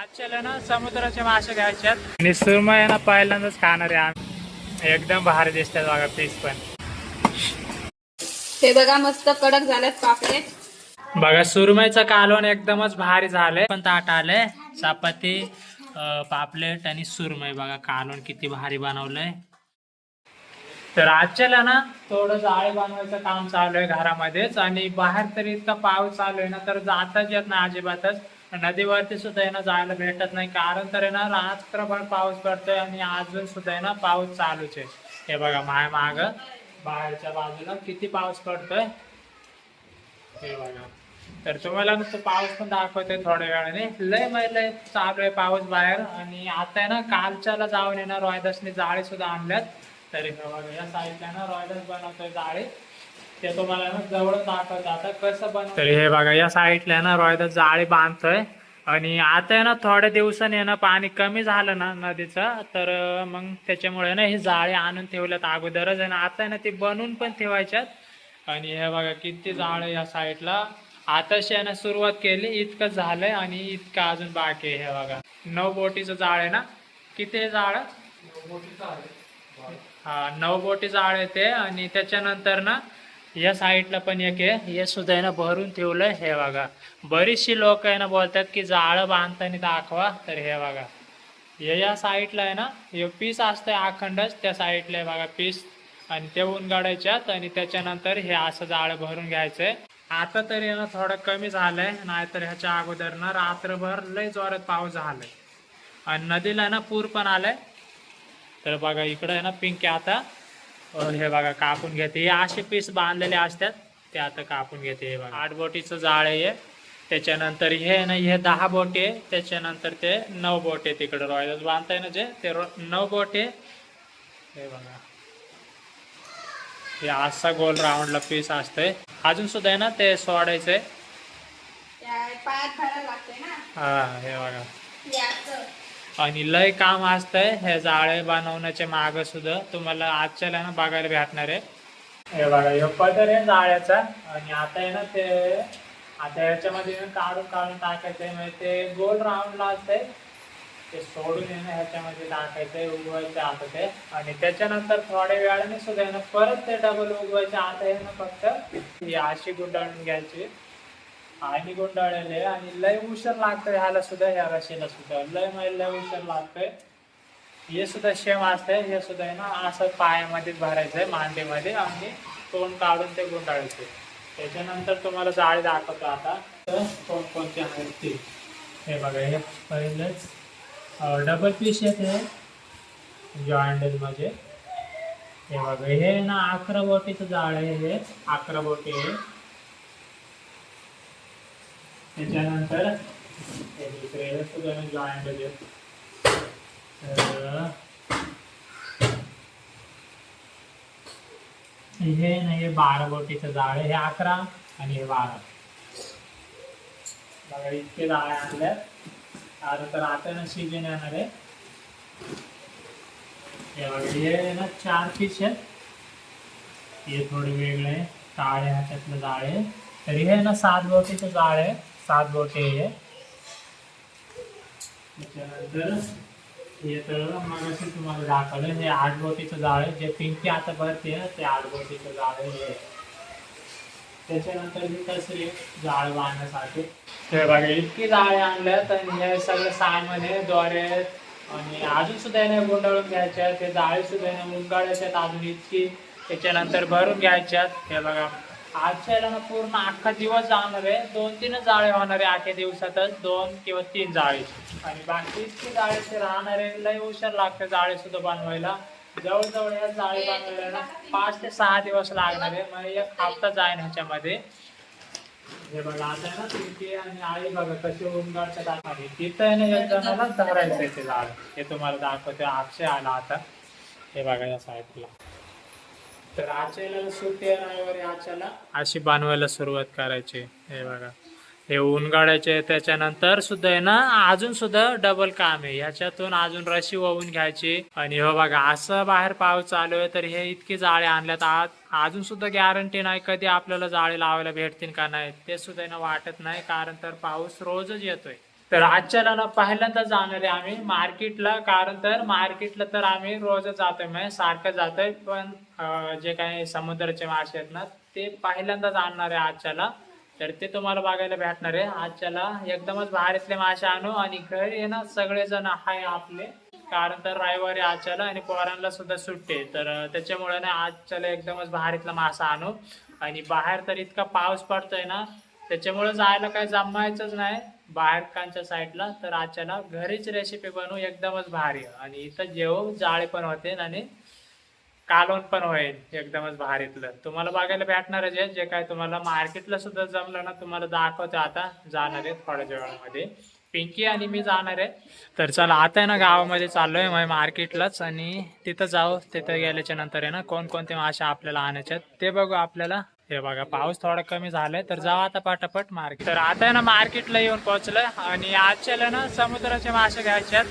आजच्याला ना समुद्राचे मासे घ्यायच्यात. आणि सुरमई ना पहिल्यांदाच खाणार आहे आम्ही. एकदम भारी दिसतात बघा पीस पण. हे बघा मस्त कडक झाल्यात पापलेट बघा सुरमईचं कालवण एकदमच भारी झालंय. पण ताट आलंय. चपाती पापलेट आणि सुरमई बघा कालवण किती भारी बनवलंय. तर आजच्याला ना थोडं जाळे बनवायचं काम चालू आहे घरामध्येच. आणि बाहेर तरी इतका पाऊस चालू आहे ना तर जाताच येत नाही अजिबातच. नदीवरती सुद्धा आहे ना जायला भेटत नाही. कारण तर आहे ना रात्रभर पाऊस पडतोय आणि अजून सुद्धा आहे ना पाऊस चालूच आहे. हे बघा माय माग बाहेरच्या बाजूला किती पाऊस पडतोय. हे बघा. तर तुम्हाला नुसतं पाऊस पण दाखवतोय थोड्या वेळाने. लय म्हणजे लय चालू आहे पाऊस बाहेर. आणि आता आहे ना कालच्याला जाऊन येणार रॉयदासने जाळी सुद्धा आणल्यात. तर हे बघा या साईडला ना रॉयदास बनवतोय जाळी. ते तुम्हाला ना जवळच दाखवतो आता कसं बनव तर हे बघा या साईडला ना रॉयदास जाळे बांधतोय. आणि आता आहे ना थोड्या दिवसांनी आहे ना पाणी कमी झालं ना नदीचं तर मग त्याच्यामुळे ना हे जाळे आणून ठेवल्यात अगोदरच. आहे ना आता आहे ना ते बनवून पण ठेवायच्यात. आणि हे बघा किती जाळ आहे या साईडला. आताशी यानं सुरुवात केली इतकं झालंय आणि इतकं अजून बाकी आहे हे बघा. नऊ बोटीचं जाळ आहे ना. किती आहे जाळ? हा नऊ बोटी जाळ आहे ते. आणि त्याच्यानंतर ना या साईडला पण एक आहे. हे सुद्धा आहे ना भरून ठेवलंय हे बघा. बरीचशी लोक आहे ना बोलतात की जाळं बांधताना दाखवा तर हे बघा. हे या साईडला आहे ना हे पीस असतंय अखंडच त्या साईडला आहे बघा पीस. आणि ते ऊन गाडायच्यात आणि त्याच्यानंतर हे असं जाळं भरून घ्यायचंय. आता तरी ना थोडं कमी झालंय नाहीतर ह्याच्या अगोदर ना रात्रभर लय जोरात पाऊस झालाय. आणि नदीला ना पूर पण आलाय. तर बघा इकडं आहे ना पिंक्या आता. हे बघा कापून घेते. हे असे पीस बांधलेले असतात. ते आता कापून घेते हे बघा. आठ बोटीचं जाळ आहे हे. त्याच्यानंतर हे ना हे दहा बोटे आहे. त्याच्यानंतर ते नऊ बोटे तिकडं. रॉयल्स बांधताय ना जे ते नऊ बोटे हे बघा. हे असा गोल राऊंडला पीस असतंय. अजून सुद्धा आहे ना ते सोडायचंय. हा हे बघा. आणि लय काम असतंय हे जाळे बनवण्याच्या माग सुद्धा तुम्हाला आजच्या ना बघायला भेटणार आहे. हे बघा हे पदर आहे जाळ्याचा आणि आता आहे ना ते आता ह्याच्यामध्ये काढून काढून टाकायचंय म्हणजे ते गोल राऊंडला असतंय. ते सोडून येणं ह्याच्यामध्ये टाकायचंय उगवायचं आता ते. आणि त्याच्यानंतर थोड्या वेळाने सुद्धा आहे ना परत ते डबल उगवायचे आता आहे ना फक्त ही अशी गुंडाळून घ्यायची. आणि गुंडाळलेले आणि लय उशीर लागतोय ह्याला सुद्धा ह्या रशीला सुद्धा. लय म्हणजे लय उशीर लागतोय. हे सुद्धा शेम असतंय हे सुद्धा आहे ना असं पायामध्येच भरायचंय मांडीमध्ये आणि तोंड काढून ते गुंडाळायचे त्याच्यानंतर तुम्हाला जाळी दाखवतो आता. तर कोणकोणते आहेत ते? हे बघा हे पहिलंच डबल पीस येते हे मध्ये. हे बघा हे ना अकरा बोटीचं जाळ आहे हे अकरा बोटी आहे. त्याच्यानंतर हे दुसरे तर हे नाही हे बारा बोटीचं जाळ आहे हे अकरा आणि हे बारा. बघा इतके जाळे आणल्यात आता तर आता ना सीजन येणार आहे. हे बघा हे ना चार पीस आहेत. हे थोडे वेगळे काळे ह्याच्यातलं जाळे आहे. तरी हे ना सात बोटीचं जाळ आहे. सात बोटे आहे त्याच्यानंतर हे तर तुम्हाला दाखवलं हे आठ बोटीचं जाळ आहे जे पिंकी आता भरते ते आठ बोटीचं जाळ आहे त्याच्यानंतर मी कसरी जाळ बांधण्यासाठी बघा इतकी जाळे आणलं तर हे सगळं सामान आहे दोरे आणि अजून सुद्धा याने गुंडाळून घ्यायच्या ते जाळे सुद्धा याने गुंडाळायच्यात आहेत अजून इतकी. त्याच्यानंतर भरून घ्यायच्यात हे बघा आजच्या ना पूर्ण अख्खा दिवस जाणार आहे. दोन तीनच जाळे होणार आहे आठ्या दिवसातच. दोन किंवा तीन जाळे. आणि बाकी इतकी जाळे ते राहणार आहे. लय उशीर लागते जाळे सुद्धा बनवायला. जवळजवळ या जाळे बनवायला ना पाच ते सहा दिवस लागणार आहे. मग एक हप्ता जाईन ह्याच्यामध्ये. हे बघा आता आहे ना तिथे आणि आई बघा कशी उमगाडच्या दाखवली तिथं ना एक जणाला धरायचं ते झाड हे तुम्हाला दाखवते. अक्षय आला आता. हे बघा या साईडला. तर आचेला सुट्टी रविवारी आचेला अशी बनवायला सुरुवात करायची. हे बघा. हे ऊन गाडायचे त्याच्यानंतर सुद्धा आहे ना अजून सुद्धा डबल काम आहे. ह्याच्यातून अजून रशी वाहून घ्यायची. आणि हो बघा असं बाहेर पाऊस चालू आहे तर हे इतके जाळे आणल्यात. आज अजून सुद्धा गॅरंटी नाही कधी आपल्याला जाळे लावायला भेटतील का नाही ते सुद्धा ना वाटत नाही. कारण तर पाऊस रोजच येतोय. तर आजच्याला ना पहिल्यांदा जाणार आहे आम्ही मार्केटला कारण तर मार्केटला तर आम्ही रोजच जातोय म्हणजे सारखं जातोय पण जे काही समुद्राचे मासे आहेत ना ते पहिल्यांदाच आणणार आहे आजच्याला. तर ते तुम्हाला बघायला भेटणार आहे. आजच्याला एकदमच भारीतले मासे आणू आणि घरी ये ना सगळेजण आहे आपले. कारण तर रविवारी आजच्याला आणि पोरांना सुद्धा सुट्टी तर त्याच्यामुळे ना आजच्याला एकदमच भारीतला मासा आणू. आणि बाहेर तर इतका पाऊस पडतोय ना त्याच्यामुळे जायला काही जमायचंच नाही. बाहेरकांच्या साईडला तर आजच्याला घरीच रेसिपी बनवू एकदमच भारी. आणि इथं जेव जाळे पण होते आणि कालवण पण होईल एकदमच भारीतलं तुम्हाला बघायला भेटणारच आहे जे काय तुम्हाला मार्केटला सुद्धा जमलं ना तुम्हाला दाखवते आता जाणार आहे थोड्या वेळामध्ये पिंकी आणि मी जाणार आहे. तर चला आता आहे ना गावामध्ये चाललोय मग मार्केटलाच आणि तिथं जाऊ तिथं गेल्याच्यानंतर आहे ना कोणकोणते मासे आपल्याला आणायचे आहेत ते बघू आपल्याला. हे बघा पाऊस थोडा कमी झालाय तर जाऊ आता पटापट मार्केट तर आता आहे ना मार्केटला येऊन पोहोचलं आणि आजच्याला ना समुद्राचे मासे घ्यायचे आहेत.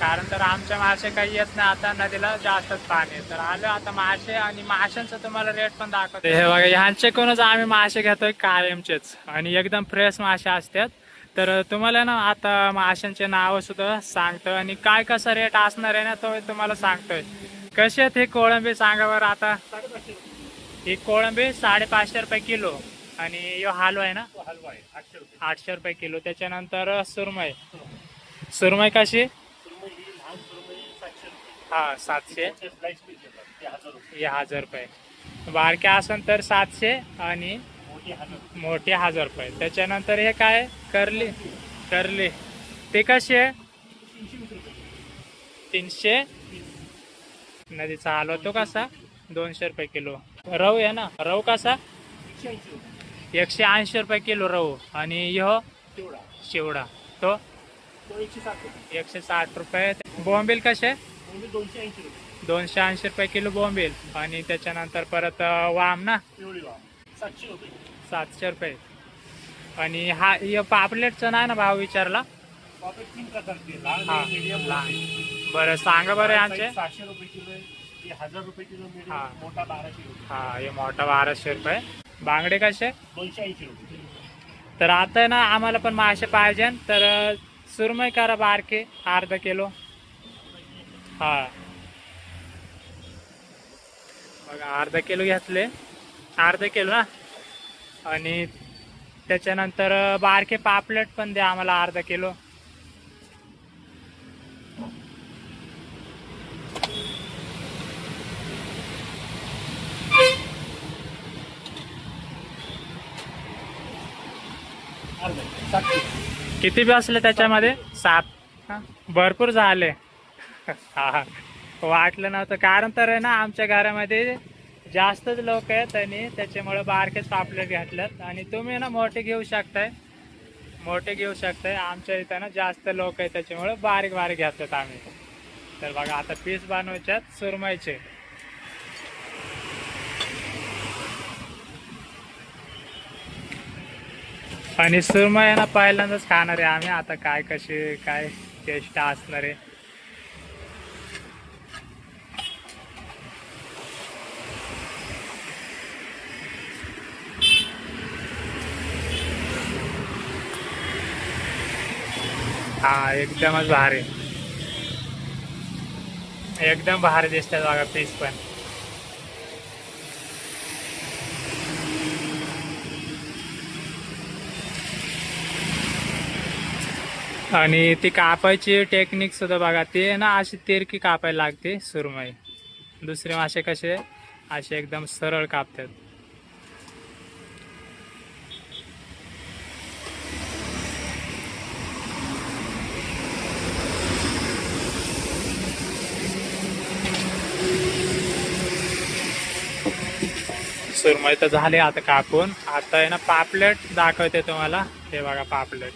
कारण तर आमच्या मासे काही येत नाही आता नदीला जास्तच पाणी तर आलो आता मासे आणि माशांचं तुम्हाला रेट पण दाखवतो. हे बघा ह्यांच्याकडूनच आम्ही मासे घेतोय कायमचेच. आणि एकदम फ्रेश मासे असतात. तर तुम्हाला ना आता माशांचे नाव सुद्धा सांगतो आणि काय कसा रेट असणार आहे ना तो तुम्हाला सांगतोय. कसे आहेत हे कोळंबी सांगा बरं आता. ही कोळंबी साडेपाचशे रुपये किलो. आणि यो हालवा आहे ना? हलवा आहे. आठशे रुपये. आठशे रुपये किलो. त्याच्यानंतर सुरमई. सुरमई कशी? सुरमई ही लहान सुरमई सातशे रुपये. हा सातशे. त्याचे स्लाइस पीस येतात ते हजार रुपये. हे हजार रुपये. बारक्या असन तर सातशे आणि मोठी हजार मोठे हजार रुपये. त्याच्यानंतर हे काय? करली. करली. ते कशी आहे? तीनशे वीस रुपये. तीनशे? नदीचा हलवा तो कसा? दोनशे रुपये किलो. रहू आहे ना? रहू कसा? एकशे ऐंशी रुपये किलो रहू आणि तेवढा शिवडा तो? एकशे साठ रुपये. बोंबील कसे? दोनशे ऐंशी रुपये किलो बोंबील. आणि त्याच्यानंतर परत वाम ना? सातशे रुपये. सातशे रुपये आणि हा पापलेटचा नाही ना भाव विचारला? हा. बरं सांगा बरं यांचे. सहाशे रुपये किलो हे हजार रुपये किलो हा. मोठा बाराशे रुपये. हा हे मोठा बाराशे रुपये. बांगडे कसे? दोनशे ऐंशी रुपये. तर आता ना आम्हाला पण मासे पाहिजे. तर सुरमई करा बारके अर्धा किलो. हा. बघा अर्धा किलो घेतले. अर्धा किलो ना आणि त्याच्यानंतर बारके पापलेट पण द्या आम्हाला अर्धा किलो. किती बसले त्याच्यामध्ये? सात. हा, भरपूर झाले. हा वाटलं नव्हतं. कारण तर आहे ना आमच्या घरामध्ये जास्तच लोक आहेत आणि त्याच्यामुळे बारकेच पापलेट घातल्यात. आणि तुम्ही ना मोठे घेऊ शकताय. मोठे घेऊ शकताय. आमच्या इथं ना जास्त लोक आहेत त्याच्यामुळे बारीक बारीक घातल्यात आम्ही. तर बघा आता पीस बनवायच्यात सुरमईचे. आणि सुरमय ना पहिल्यांदाच खाणार आहे आम्ही. आता काय कसे काय टेस्ट असणार आहे. हा एकदमच भारी. एकदम भारी दिसतात बघा पीस पण. आणि ती कापायची टेक्निक सुद्धा बघा ते ना अशी तिरकी कापायला लागते सुरमई. दुसरे मासे कसे असे एकदम सरळ कापतात. सुरमई तर झाले आता कापून. आता आहे ना पापलेट दाखवते तुम्हाला. हे बघा पापलेट.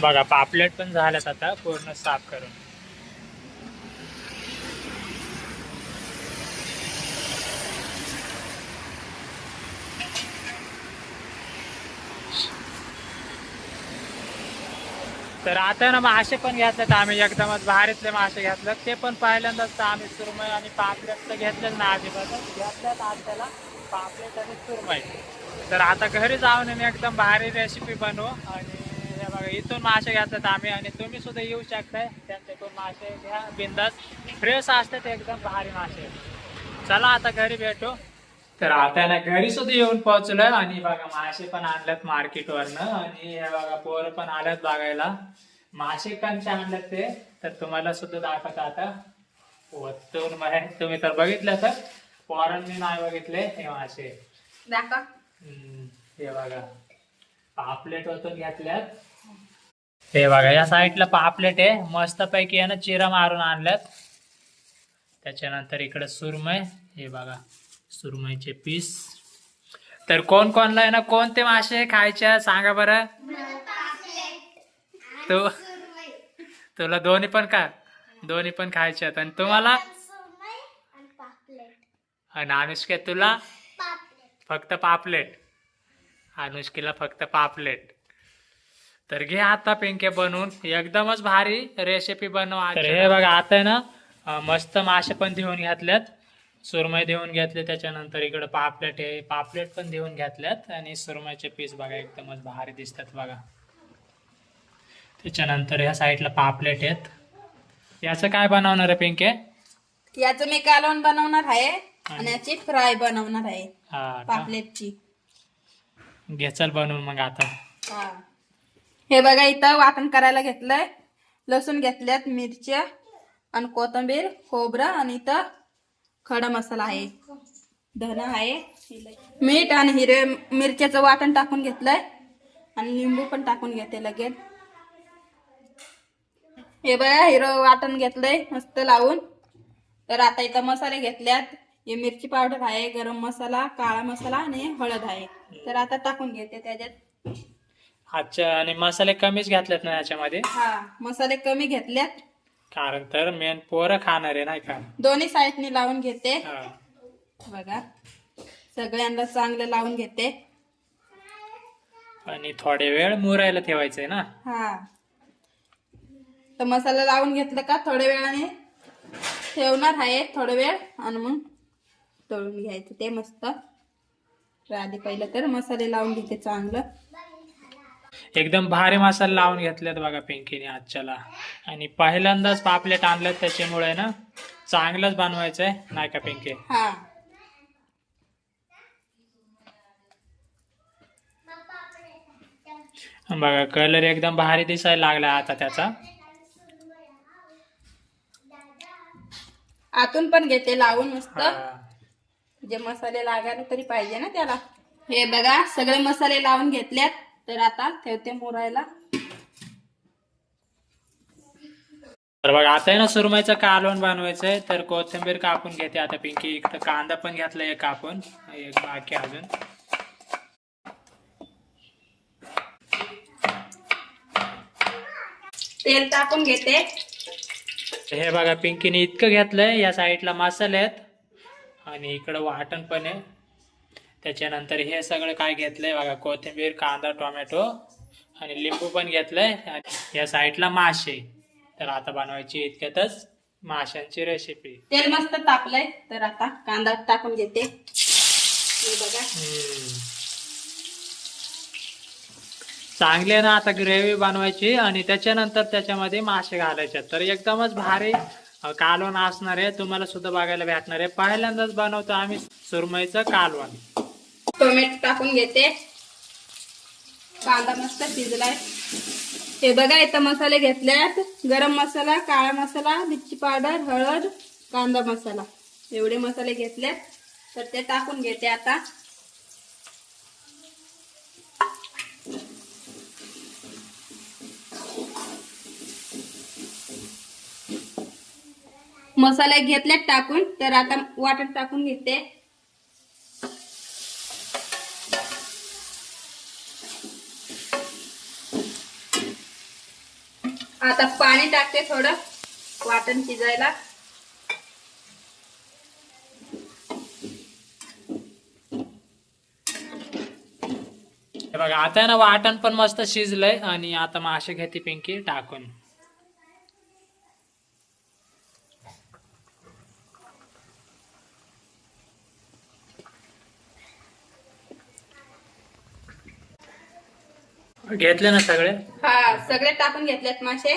बघा पापलेट पण झाल्यात आता पूर्ण साफ करून. तर आता ना मासे पण घेतलेत आम्ही एकदमच भारीतले मासे घेतले ते पण पहिल्यांदाच आम्ही सुरमई आणि पापलेट तर घेतलेच ना अजिबात घेतल्यात आज त्याला पापलेट आणि सुरमई. तर आता घरी जाऊन मी एकदम भारी रेसिपी बनवू आणि बघा इथून मासे घेतात आम्ही आणि तुम्ही सुद्धा येऊ शकताय त्यांच्याकडून मासे घ्या बिंदास. फ्रेश असतात एकदम भारी मासे. चला आता घरी भेटू. तर आता ना घरी सुद्धा येऊन पोहोचलोय आणि बघा मासे पण आणल्यात मार्केटवरनं आणि हे बघा पोरं पण आल्यात बघायला. मासे कंचे आणल्यात ते. तर तुम्हाला सुद्धा दाखवत आता. बाहेर तुम्ही तर बघितलं तर पोरांनी नाही बघितले हे मासे. हे बघा. पापलेट होतं घेतल्यात. हे बघा या साईडला पापलेट आहे मस्त पैकी आहे ना चिरा मारून आणल्यात. त्याच्यानंतर इकडे सुरमय हे बघा सुरमईचे पीस. तर कोण कोणला आहे ना कोणते मासे खायचे सांगा बरं. तू तुला दोन्ही पण का दोन्ही पण खायचे आहेत. आणि तुम्हाला? आणि अनुष्का तुला? फक्त पापलेट. अनुष्कीला फक्त पापलेट. तर घे आता पिंके बनवून. एकदमच भारी रेसिपी बनव तर हे बघा आता आहे ना मस्त मासे पण देऊन घेतल्यात. सुरमई देऊन घेतले त्याच्यानंतर इकडे पापलेट आहे. पापलेट पण देऊन घेतल्यात आणि सुरमईचे पीस बघा एकदमच भारी दिसतात बघा. त्याच्यानंतर ह्या साईडला पापलेट आहेत. याचं काय बनवणार आहे पिंके? याचं मी कालवण बनवणार आहे आणि? याची फ्राय बनवणार आहे हा? पापलेटची. घे चल बनवून मग आता. हा. हे बघा इथं वाटण करायला घेतलंय. लसूण घेतल्यात मिरच्या आणि कोथिंबीर खोबरं आणि इथं खडा मसाला आहे. धन आहे. मीठ आणि हिरवे मिरच्याचं वाटण टाकून घेतलंय. आणि लिंबू पण टाकून घेते लगेच. हे बघा हिरो वाटण घेतलंय मस्त लावून. तर आता इथं मसाले घेतल्यात. हे मिरची पावडर आहे गरम मसाला काळा मसाला आणि हळद आहे. तर आता टाकून घेते त्याच्यात. अच्छा आणि मसाले कमीच घातलेत ना याच्यामध्ये? हा मसाले कमी घेतल्यात कारण तर मेन पोरं खाणार आहे नाही का? दोन्ही साईडनी लावून घेते. हा. बघा सगळ्यांना चांगलं लावून घेते. आणि थोडे वेळ मुरायला ठेवायचंय ना? हा. तर मसाला लावून घेतलं का थोड्या वेळाने? ठेवणार आहे थोडा वेळ आणि मग तळून घ्यायचं ते मस्त. तर आधी पहिलं तर मसाले लावून घेते चांगलं. एकदम भारी मसाला लावून घेतल्यात बघा पिंकीने आजच्याला. आणि पहिल्यांदाच पापलेट आणल्यात त्याच्यामुळे ना चांगलंच बनवायचंय. नाही का पिंके? हा. बघा कलर एकदम भारी दिसायला लागला आता त्याचा. आतून पण घेते लावून मस्त. जे मसाले लागायला तरी पाहिजे ना त्याला. हे बघा सगळे मसाले लावून घेतल्यात. तर आता ठेवते मुरायला. तर बघा आता आहे ना सुरमईचं कालवण बनवायचंय. तर कोथिंबीर कापून घेते आता पिंकी. इकडं कांदा पण घेतला एक कापून एक बाकी अजून. तेल टाकून घेते. हे बघा पिंकीने इतकं घेतलंय. या साईडला मसाले आहेत. आणि इकडं वाटण पण आहे. त्याच्यानंतर हे सगळं काय घेतलंय बघा कोथिंबीर कांदा टोमॅटो आणि लिंबू पण घेतलंय. आणि या साईडला मासे. तर आता बनवायची इतक्यातच माशांची रेसिपी तेल मस्त तापलंय. तर आता कांदा टाकून घेते. हे बघा. चांगले ना आता ग्रेव्ही बनवायची आणि त्याच्यानंतर त्याच्यामध्ये मासे घालायचे. तर एकदमच भारी कालवण असणार आहे. तुम्हाला सुद्धा बघायला भेटणार आहे. पहिल्यांदाच बनवतो आम्ही सुरमईचं कालवण. टोमॅटो टाकून घेते. कांदा मस्त शिजलाय. हे बघा इथं मसाले घेतल्यात. गरम मसाला काळा मसाला मिरची पावडर हळद कांदा मसाला. एवढे मसाले घेतलेत तर ते टाकून घेते आता. मसाले घेतल्यात टाकून. तर आता वाटण टाकून घेते. आता पाणी टाकते थोडं. वाटण शिजायला. हे बघा आता आहे ना वाटण पण मस्त शिजलंय आणि आता मासे घेते पिंकी टाकून. घेतले ना सगळे? हा सगळे टाकून घेतलेत मासे.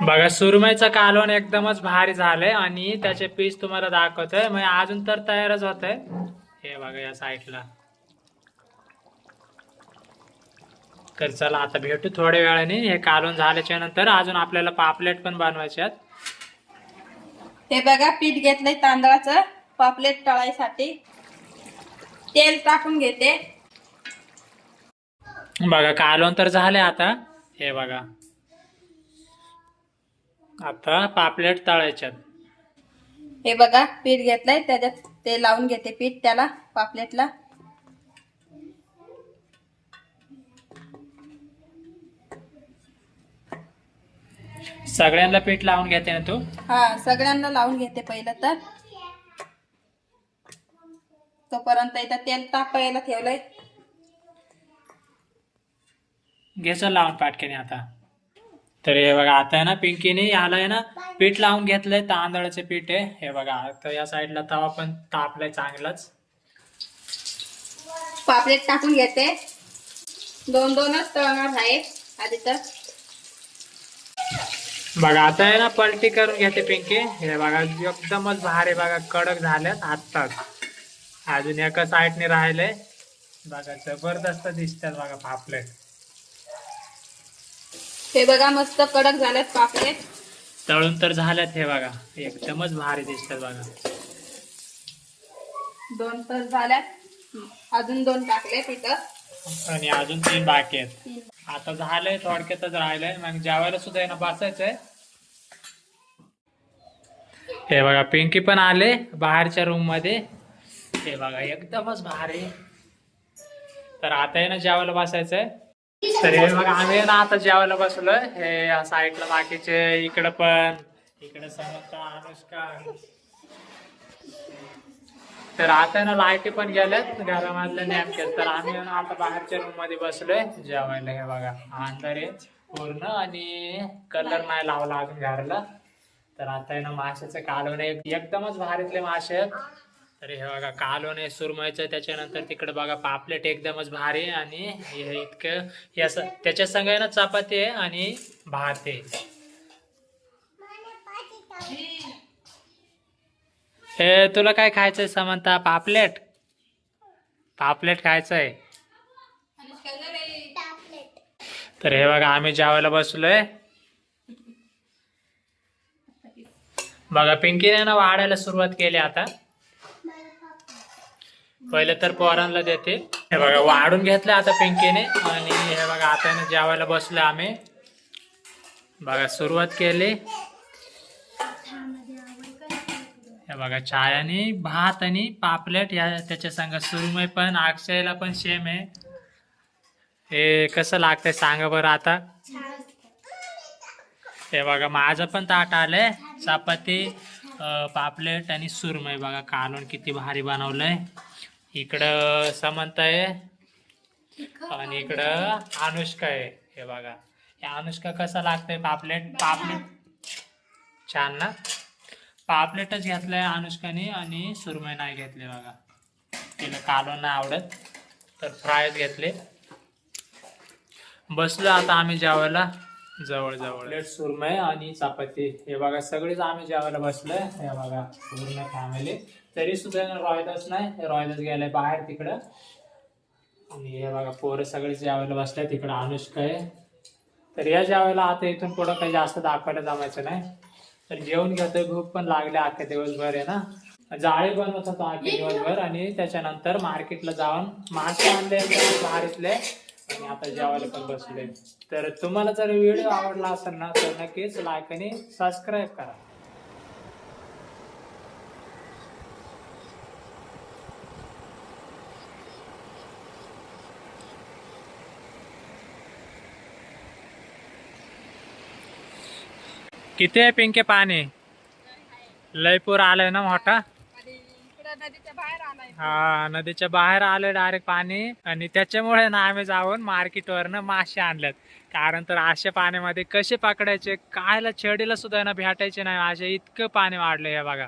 बघा सुरमईचं कालवण एकदमच भारी झालंय आणि त्याचे पीस तुम्हाला दाखवतोय. म्हणजे अजून तर तयारच होत हे बघा या साईडला. तर चला आता भेटू थोड्या वेळाने. हे कालवण झाल्याच्यानंतर अजून आपल्याला पापलेट पण बनवायचे आहेत. हे बघा पीठ घेतलंय तांदळाचं पापलेट तळायसाठी. तेल टाकून घेते. बघा कालवण तर झाले आता. हे बघा. आता पापलेट तळायच्यात. हे बघा पीठ घेतलंय त्याच्यात ते लावून घेते पीठ त्याला पापलेटला. सगळ्यांना पीठ लावून घेते ना तू? हा सगळ्यांना लावून घेते पहिलं तर. तोपर्यंत इथं तेल तापायला ठेवलंय. घ्यायचं लावून पाटक्याने आता. तर हे बघा आता आहे ना पिंकीने याला आहे ना पीठ लावून घेतलंय तांदळाचे पीठ आहे. हे बघा आता या साईडला तवा पण तापलाय चांगलाच. पापलेट टाकून घेते. दोन दोनच तळणार आहे आधी तर. बघा आता आहे ना पलटी करून घेते पिंकी. हे बघा एकदमच भारी बघा कडक झाल्यात आत्ताच. अजून एका साईडने राहिले. बघा जबरदस्त दिसतात बघा पापलेट. हे बघा मस्त कडक झालेत पापलेट. तळून तर झाल्यात हे बघा एकदमच भारी दिसतात बघा. दोन तर झाल्यात. अजून दोन टाकले तिथं आणि अजून तीन बाकी आहेत. आता झालंय थोडक्यातच राहिलंय. मग जेवायला सुद्धा ना बसायचंय. हे बघा पिंकी पण आले बाहेरच्या रूममध्ये. हे बघा एकदमच भारी. तर आता आहे ना जेवायला बसायचंय. तर हे बघा आम्ही आहे ना आता जेवायला बसलोय. हे या साईडला बाकीचे इकडं पण इकडे समजता अनुष्का. तर आता ना लाईटी पण गेल्यात घरामधल्या नेमक्यात तर आम्ही ना आता बाहेरच्या रूममध्ये बसलोय जेवायला. हे बघा अंधार आहे पूर्ण आणि कलर नाही लावला अजून घराला. तर आता आहे ना माशाचं कालवण एकदमच भारीतले मासे आहेत. तर हे बघा कालोन आहे सुरमयचं त्याच्यानंतर तिकडे बघा पापलेट एकदमच भारी आहे आणि हे इतकं हे असं त्याच्या संग ना चपाती आहे आणि भात आहे. हे तुला काय खायचंय समंता? पापलेट? पापलेट खायचंय. तर हे बघा आम्ही जेवायला बसलोय. बघा पिंकीने ना वाढायला सुरुवात केली आता. पहिले तर पोरांना देते. हे बघा वाढून घेतलं आता पिंकीने. आणि हे बघा आता जेवायला बसलो आम्ही. बघा सुरुवात केली. हे बघा चाय आणि भात आणि पापलेट या त्याच्या संग सुरमई पण अक्षयला पण सेम आहे. हे कसं लागतंय सांगा बरं आता. हे बघा माझं पण ताट आलंय. चपाती पापलेट आणि सुरमय बघा कालून किती भारी बनवलंय. इकडं समंत आहे. आणि इकडं अनुष्का आहे. हे बघा. हे अनुष्का कसं लागतंय? पापलेट पापलेट छान ना? पापलेटच घेतलंय अनुष्काने आणि सुरमई नाही घेतले बघा. तिला कालो नाही आवडत तर फ्रायच घेतले. बसलो आता आम्ही जेवायला. जवळ जवळ प्लेट आणि चपाती. हे बघा सगळेच आम्ही जेवायला बसलोय. हे बघा पूर्ण फॅमिली तरी सुद्धा रॉयलच नाही. रॉयलच गेलाय बाहेर तिकडं. आणि हे बघा पोरं सगळे जेवायला बसले तिकडं अनुष्का आहे. तर या ज्यावेळेला आता इथून पुढं काही जास्त दाखवायला जमायचं नाही. तर जेवण घेतोय भूक पण लागले. अख्ख्या दिवसभर आहे ना. जाळी बनवत होतो अख्खे दिवसभर. आणि त्याच्यानंतर मार्केटला जाऊन मासे आणले इथले आणि आता जेवायला पण बसले तर तुम्हाला जर व्हिडिओ आवडला असेल ना तर नक्कीच लाईक आणि सबस्क्राईब करा. किती आहे पिंके पाणी? लयपूर आलंय ना मोठा. आणि इकडं नदीच्या बाहेर आलाय. हा नदीच्या बाहेर आलोय डायरेक्ट पाणी. आणि त्याच्यामुळे ना आम्ही जाऊन मार्केटवरनं मासे आणल्यात. कारण तर अशा पाण्यामध्ये कसे पकडायचे कायला छेडीला सुद्धा ना भेटायचे नाही. असे इतकं पाणी वाढलंय हे बघा.